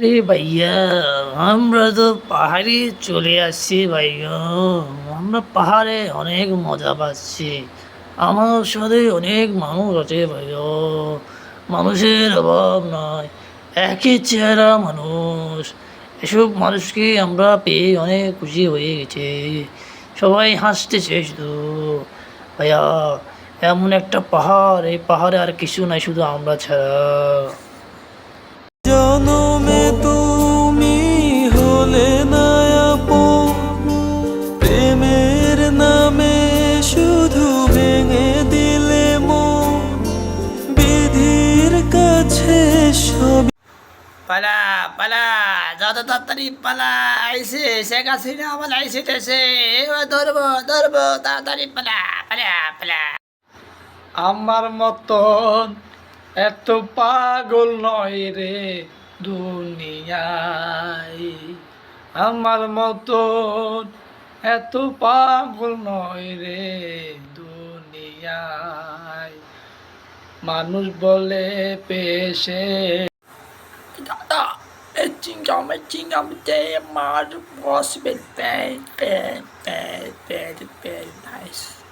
আরে ভাইয়া, আমরা তো পাহাড়ে চলে আসছি ভাইয়া। আমরা পাহাড়ে অনেক মজা পাচ্ছি। আমার সাথে অনেক মানুষ আছে ভাইয়া। মানুষের অভাব নয় একই চেহারা মানুষ। এসব মানুষকে আমরা পেয়ে অনেক খুশি হয়ে গেছে। সবাই হাসতেছে শুধু। ভাইয়া, এমন একটা পাহাড়, এই পাহাড়ে আর কিছু নাই শুধু আমরা ছাড়া। পালা পালা, যত তাড়াতাড়ি পালা আইসে শেখ হাসিনা আমার আইসে টেসে ধরবো ধরবো, তাড়াতাড়ি পালা পালা পালা। আমার মতন এত পাগল নয় রে দুনিয়ায়। আমার মতন এত পাগল নয় রে দুনিয়ায়। মানুষ বলে পেশে da Chinga me chinga me day mar was bit bad bad bad bad nice.